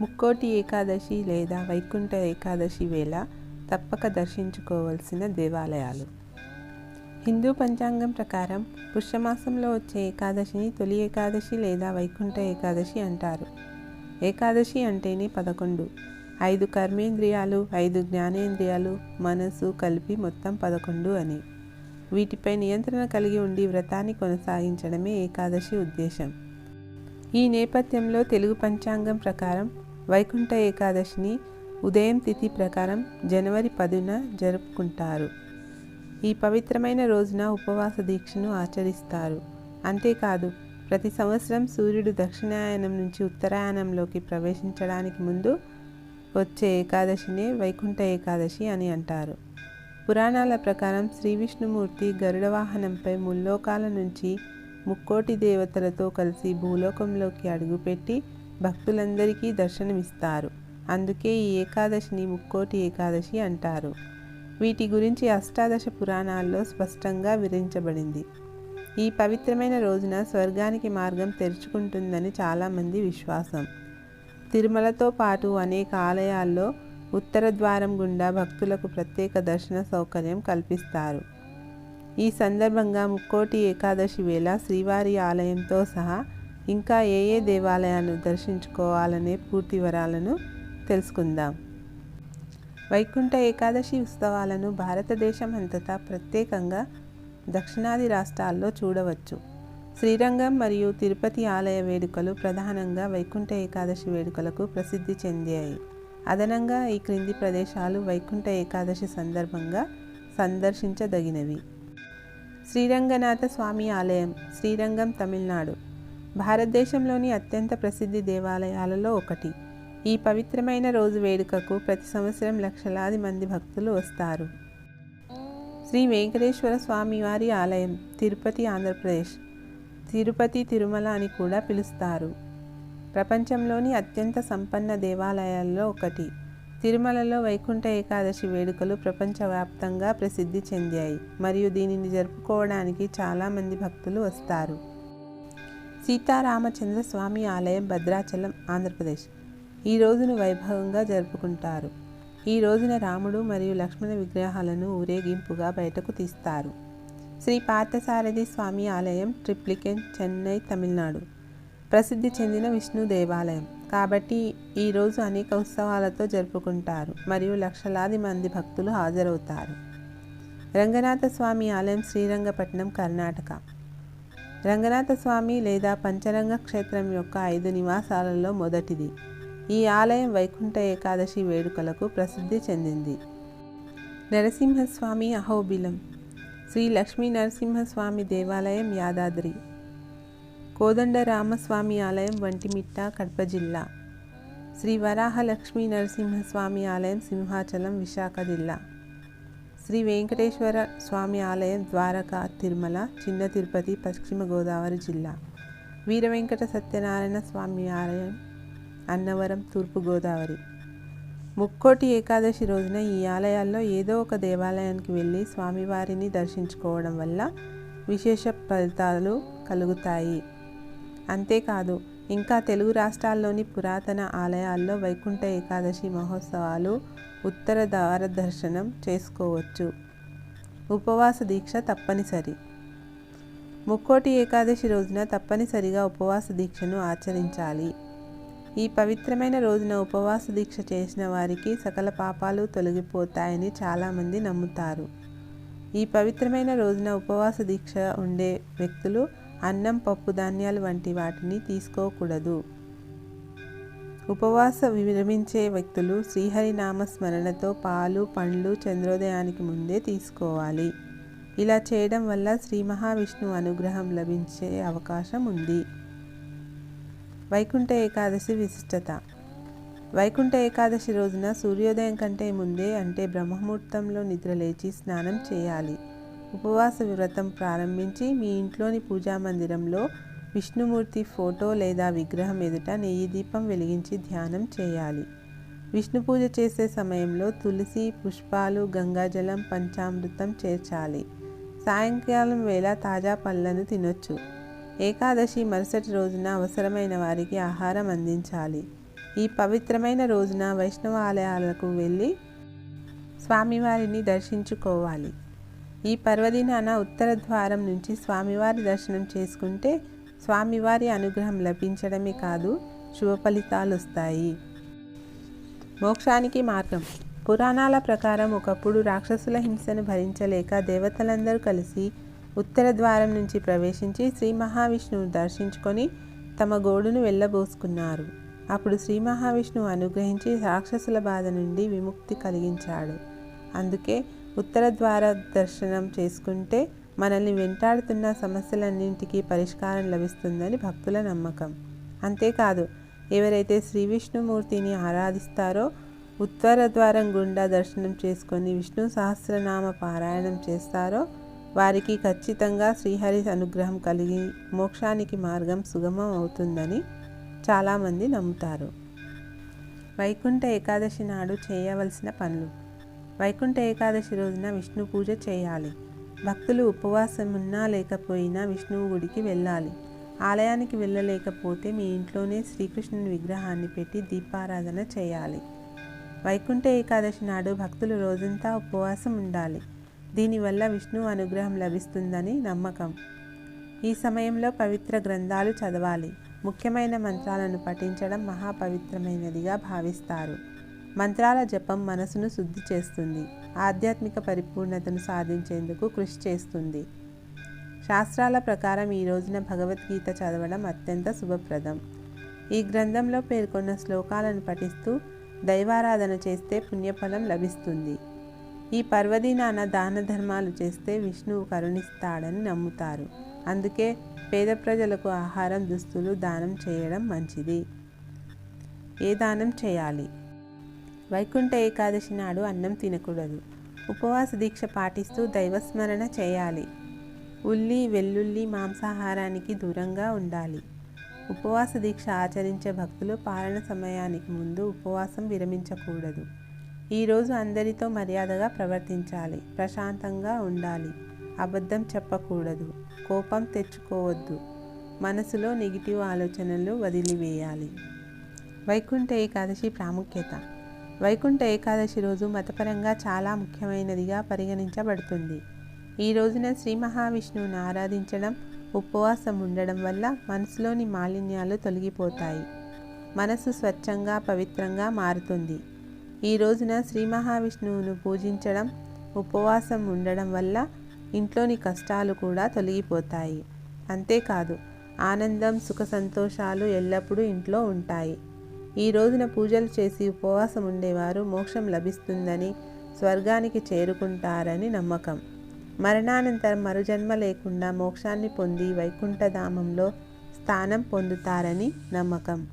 ముక్కోటి ఏకాదశి లేదా వైకుంఠ ఏకాదశి వేళ తప్పక దర్శించుకోవలసిన దేవాలయాలు. హిందూ పంచాంగం ప్రకారం పుష్యమాసంలో వచ్చే ఏకాదశిని తొలి ఏకాదశి లేదా వైకుంఠ ఏకాదశి అంటారు. ఏకాదశి అంటేనే పదకొండు. ఐదు కర్మేంద్రియాలు ఐదు జ్ఞానేంద్రియాలు మనసు కలిపి మొత్తం పదకొండు అని. వీటిపై నియంత్రణ కలిగి ఉండి వ్రతాన్ని కొనసాగించడమే ఏకాదశి ఉద్దేశం. ఈ నేపథ్యంలో తెలుగు పంచాంగం ప్రకారం వైకుంఠ ఏకాదశిని ఉదయం తిథి ప్రకారం జనవరి పదున జరుపుకుంటారు. ఈ పవిత్రమైన రోజున ఉపవాస దీక్షను ఆచరిస్తారు. అంతేకాదు ప్రతి సంవత్సరం సూర్యుడు దక్షిణాయనం నుంచి ఉత్తరాయణంలోకి ప్రవేశించడానికి ముందు వచ్చే ఏకాదశినే వైకుంఠ ఏకాదశి అని అంటారు. పురాణాల ప్రకారం శ్రీ విష్ణుమూర్తి గరుడ వాహనంపై ముల్లోకాల నుంచి ముక్కోటి దేవతలతో కలిసి భూలోకంలోకి అడుగుపెట్టి భక్తులందరికీ దర్శనమిస్తారు. అందుకే ఈ ఏకాదశిని ముక్కోటి ఏకాదశి అంటారు. వీటి గురించి అష్టాదశ పురాణాల్లో స్పష్టంగా వివరించబడింది. ఈ పవిత్రమైన రోజున స్వర్గానికి మార్గం తెరుచుకుంటుందని చాలామంది విశ్వాసం. తిరుమలతో పాటు అనేక ఆలయాల్లో ఉత్తర ద్వారం గుండా భక్తులకు ప్రత్యేక దర్శన సౌకర్యం కల్పిస్తారు. ఈ సందర్భంగా ముక్కోటి ఏకాదశి వేళ శ్రీవారి ఆలయంతో సహా ఇంకా ఏ ఏ దేవాలయాలను దర్శించుకోవాలనే పూర్తి వివరాలను తెలుసుకుందాం. వైకుంఠ ఏకాదశి ఉత్సవాలను భారతదేశం అంతటా ప్రత్యేకంగా దక్షిణాది రాష్ట్రాల్లో చూడవచ్చు. శ్రీరంగం మరియు తిరుపతి ఆలయ వేడుకలు ప్రధానంగా వైకుంఠ ఏకాదశి వేడుకలకు ప్రసిద్ధి చెందాయి. అదనంగా ఈ క్రింది ప్రదేశాలు వైకుంఠ ఏకాదశి సందర్భంగా సందర్శించదగినవి. శ్రీరంగనాథ స్వామి ఆలయం శ్రీరంగం తమిళనాడు. భారతదేశంలోని అత్యంత ప్రసిద్ధి దేవాలయాలలో ఒకటి. ఈ పవిత్రమైన రోజు వేడుకకు ప్రతి సంవత్సరం లక్షలాది మంది భక్తులు వస్తారు. శ్రీ వెంకటేశ్వర స్వామివారి ఆలయం తిరుపతి ఆంధ్రప్రదేశ్. తిరుపతి తిరుమల అని కూడా పిలుస్తారు. ప్రపంచంలోని అత్యంత సంపన్న దేవాలయాల్లో ఒకటి. తిరుమలలో వైకుంఠ ఏకాదశి వేడుకలు ప్రపంచవ్యాప్తంగా ప్రసిద్ధి చెందాయి. మరియు దీనిని జరుపుకోవడానికి చాలామంది భక్తులు వస్తారు. సీతారామచంద్ర స్వామి ఆలయం భద్రాచలం ఆంధ్రప్రదేశ్. ఈ రోజును వైభవంగా జరుపుకుంటారు. ఈ రోజున రాముడు మరియు లక్ష్మణ విగ్రహాలను ఊరేగింపుగా బయటకు తీస్తారు. శ్రీ పార్థసారథి స్వామి ఆలయం ట్రిప్లికెన్ చెన్నై తమిళనాడు. ప్రసిద్ధి చెందిన విష్ణు దేవాలయం. కాబట్టి ఈరోజు అనేక ఉత్సవాలతో జరుపుకుంటారు మరియు లక్షలాది మంది భక్తులు హాజరవుతారు. రంగనాథ స్వామి ఆలయం శ్రీరంగపట్నం కర్ణాటక. రంగనాథ స్వామి లేదా పంచరంగ క్షేత్రం యొక్క ఐదు నివాసాలలో మొదటిది. ఈ ఆలయం వైకుంఠ ఏకాదశి వేడుకలకు ప్రసిద్ధి చెందింది. నరసింహస్వామి అహోబిలం. శ్రీ లక్ష్మీ నరసింహస్వామి దేవాలయం యాదాద్రి. కోదండరామస్వామి ఆలయం వంటిమిట్ట కడప జిల్లా. శ్రీ వరాహ లక్ష్మీ నరసింహస్వామి ఆలయం సింహాచలం విశాఖ జిల్లా. శ్రీ వెంకటేశ్వర స్వామి ఆలయం ద్వారకా తిరుమల చిన్న తిరుపతి పశ్చిమ గోదావరి జిల్లా. వీరవెంకట సత్యనారాయణ స్వామి ఆలయం అన్నవరం తూర్పుగోదావరి ముక్కోటి ఏకాదశి రోజున ఈ ఆలయాల్లో ఏదో ఒక దేవాలయానికి వెళ్ళి స్వామివారిని దర్శించుకోవడం వల్ల విశేష ఫలితాలు కలుగుతాయి. అంతేకాదు ఇంకా తెలుగు రాష్ట్రాల్లోని పురాతన ఆలయాల్లో వైకుంఠ ఏకాదశి మహోత్సవాలు ఉత్తర ద్వార దర్శనం చేసుకోవచ్చు. ఉపవాస దీక్ష తప్పనిసరి. ముక్కోటి ఏకాదశి రోజున తప్పనిసరిగా ఉపవాస దీక్షను ఆచరించాలి. ఈ పవిత్రమైన రోజున ఉపవాస దీక్ష చేసిన వారికి సకల పాపాలు తొలగిపోతాయని చాలామంది నమ్ముతారు. ఈ పవిత్రమైన రోజున ఉపవాస దీక్ష ఉండే వ్యక్తులు అన్నం పప్పు ధాన్యాలు వంటి వాటిని తీసుకోకూడదు. ఉపవాస విరమించే వ్యక్తులు శ్రీహరినామ స్మరణతో పాలు పండ్లు చంద్రోదయానికి ముందే తీసుకోవాలి. ఇలా చేయడం వల్ల శ్రీ మహావిష్ణు అనుగ్రహం లభించే అవకాశం ఉంది. వైకుంఠ ఏకాదశి విశిష్టత. వైకుంఠ ఏకాదశి రోజున సూర్యోదయం కంటే ముందే అంటే బ్రహ్మముహూర్తంలో నిద్రలేచి స్నానం చేయాలి. ఉపవాస వ్రతం ప్రారంభించి మీ ఇంట్లోని పూజా మందిరంలో విష్ణుమూర్తి ఫోటో లేదా విగ్రహం ఎదుట నెయ్యి దీపం వెలిగించి ధ్యానం చేయాలి. విష్ణు పూజ చేసే సమయంలో తులసి పుష్పాలు గంగాజలం పంచామృతం చేర్చాలి. సాయంకాలం వేళ తాజా పళ్ళను తినొచ్చు. ఏకాదశి మరుసటి రోజున అవసరమైన వారికి ఆహారం అందించాలి. ఈ పవిత్రమైన రోజున వైష్ణవ ఆలయాలకు వెళ్ళి స్వామివారిని దర్శించుకోవాలి. ఈ పర్వదినాన ఉత్తర ద్వారం నుంచి స్వామివారి దర్శనం చేసుకుంటే స్వామివారి అనుగ్రహం లభించడమే కాదు శుభ ఫలితాలు వస్తాయి. మోక్షానికి మార్గం. పురాణాల ప్రకారం ఒకప్పుడు రాక్షసుల హింసను భరించలేక దేవతలందరూ కలిసి ఉత్తర ద్వారం నుంచి ప్రవేశించి శ్రీ మహావిష్ణువు దర్శించుకొని తమ గోడును వెళ్ళబోసుకున్నారు. అప్పుడు శ్రీ మహావిష్ణువు అనుగ్రహించి రాక్షసుల బాధ నుండి విముక్తి కలిగించాడు. అందుకే ఉత్తర ద్వార దర్శనం చేసుకుంటే మనల్ని వెంటాడుతున్న సమస్యలన్నింటికీ పరిష్కారం లభిస్తుందని భక్తుల నమ్మకం. అంతేకాదు ఎవరైతే శ్రీ విష్ణుమూర్తిని ఆరాధిస్తారో ఉత్తర ద్వారం గుండా దర్శనం చేసుకొని విష్ణు సహస్రనామ పారాయణం చేస్తారో వారికి ఖచ్చితంగా శ్రీహరి అనుగ్రహం కలిగి మోక్షానికి మార్గం సుగమం అవుతుందని చాలామంది నమ్ముతారు. వైకుంఠ ఏకాదశి నాడు చేయవలసిన పనులు. వైకుంఠ ఏకాదశి రోజున విష్ణు పూజ చేయాలి. భక్తులు ఉపవాసం ఉన్నా లేకపోయినా విష్ణువు గుడికి వెళ్ళాలి. ఆలయానికి వెళ్ళలేకపోతే మీ ఇంట్లోనే శ్రీకృష్ణుని విగ్రహాన్ని పెట్టి దీపారాధన చేయాలి. వైకుంఠ ఏకాదశి నాడు భక్తులు రోజంతా ఉపవాసం ఉండాలి. దీనివల్ల విష్ణు అనుగ్రహం లభిస్తుందని నమ్మకం. ఈ సమయంలో పవిత్ర గ్రంథాలు చదవాలి. ముఖ్యమైన మంత్రాలను పఠించడం మహాపవిత్రమైనదిగా భావిస్తారు. మంత్రాల జపం మనసును శుద్ధి చేస్తుంది. ఆధ్యాత్మిక పరిపూర్ణతను సాధించేందుకు కృషి చేస్తుంది. శాస్త్రాల ప్రకారం ఈ రోజున భగవద్గీత చదవడం అత్యంత శుభప్రదం. ఈ గ్రంథంలో పేర్కొన్న శ్లోకాలను పఠిస్తూ దైవారాధన చేస్తే పుణ్యఫలం లభిస్తుంది. ఈ పర్వదినాన దాన ధర్మాలు చేస్తే విష్ణువు కరుణిస్తాడని నమ్ముతారు. అందుకే పేద ప్రజలకు ఆహారం దుస్తులు దానం చేయడం మంచిది. ఏ దానం చేయాలి? వైకుంఠ ఏకాదశి నాడు అన్నం తినకూడదు. ఉపవాస దీక్ష పాటిస్తూ దైవస్మరణ చేయాలి. ఉల్లి వెల్లుల్లి మాంసాహారానికి దూరంగా ఉండాలి. ఉపవాస దీక్ష ఆచరించే భక్తులు పాలన సమయానికి ముందు ఉపవాసం విరమించకూడదు. ఈరోజు అందరితో మర్యాదగా ప్రవర్తించాలి. ప్రశాంతంగా ఉండాలి. అబద్ధం చెప్పకూడదు. కోపం తెచ్చుకోవద్దు. మనసులో నెగిటివ్ ఆలోచనలు వదిలివేయాలి. వైకుంఠ ఏకాదశి ప్రాముఖ్యత. వైకుంఠ ఏకాదశి రోజు మతపరంగా చాలా ముఖ్యమైనదిగా పరిగణించబడుతుంది. ఈ రోజున శ్రీ మహావిష్ణువుని ఆరాధించడం ఉపవాసం ఉండడం వల్ల మనసులోని మాలిన్యాలు తొలగిపోతాయి. మనసు స్వచ్ఛంగా పవిత్రంగా మారుతుంది. ఈ రోజున శ్రీ మహావిష్ణువును పూజించడం ఉపవాసం ఉండడం వల్ల ఇంట్లోని కష్టాలు కూడా తొలగిపోతాయి. అంతేకాదు ఆనందం సుఖ సంతోషాలు ఎల్లప్పుడూ ఇంట్లో ఉంటాయి. ఈ రోజున పూజలు చేసి ఉపవాసం ఉండేవారు మోక్షం లభిస్తుందని స్వర్గానికి చేరుకుంటారని నమ్మకం. మరణానంతరం మరుజన్మ లేకుండా మోక్షాన్ని పొంది వైకుంఠధామంలో స్థానం పొందుతారని నమ్మకం.